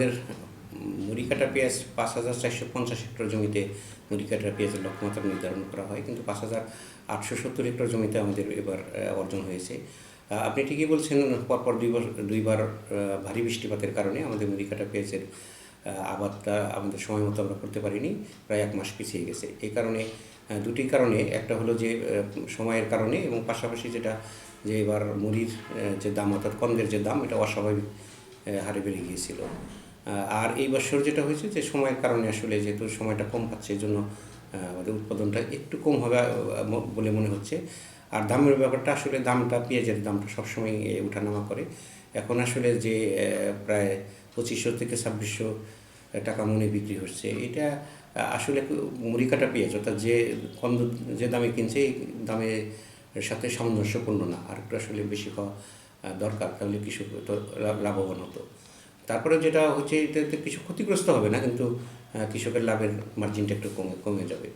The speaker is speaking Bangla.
আমাদের মুড়ি কাটা পেঁয়াজ পাঁচ হাজার চারশো পঞ্চাশ হেক্টর জমিতে মুড়ি কাটা পেঁয়াজের লক্ষ্যমাত্রা নির্ধারণ করা হয়। কিন্তু পাঁচ হাজার আটশো সত্তর হেক্টর জমিতে আমাদের এবার অর্জন হয়েছে। আপনি ঠিকই বলছেন, পরপর দুইবার দুইবার ভারী বৃষ্টিপাতের কারণে আমাদের মুড়ি কাটা পেঁয়াজের আবাদটা আমাদের সময় মতো আমরা করতে পারিনি। প্রায় এক মাস পিছিয়ে গেছে। এই কারণে দুটি কারণে, একটা হলো যে সময়ের কারণে এবং পাশাপাশি যেটা, যে এবার মুড়ির যে দাম অর্থাৎ কন্দের যে দাম, এটা অস্বাভাবিক হারে বেড়ে গিয়েছিল। আর এই বছর যেটা হয়েছে যে সময়ের কারণে আসলে যেহেতু সময়টা কম পাচ্ছে এই জন্য আমাদের উৎপাদনটা একটু কম হবে বলে মনে হচ্ছে। আর দামের ব্যাপারটা আসলে দামটা, পেঁয়াজের দামটা সবসময় ওঠানামা করে। এখন আসলে যে প্রায় পঁচিশশো থেকে ছাব্বিশশো টাকা মনে বিক্রি হচ্ছে। এটা আসলে মুড়ি কাটা পেঁয়াজ, অর্থাৎ যে কম যে দামে কিনছে, এই দামের সাথে সামঞ্জস্যপূর্ণ না। আর একটু আসলে বেশি হওয়া দরকার, তাহলে কৃষক লাভবান হতো। তারপরে যেটা হচ্ছে এটাতে কিছু ক্ষতিগ্রস্ত হবে না, কিন্তু কৃষকের লাভের মার্জিনটা একটু কমে কমে যাবে।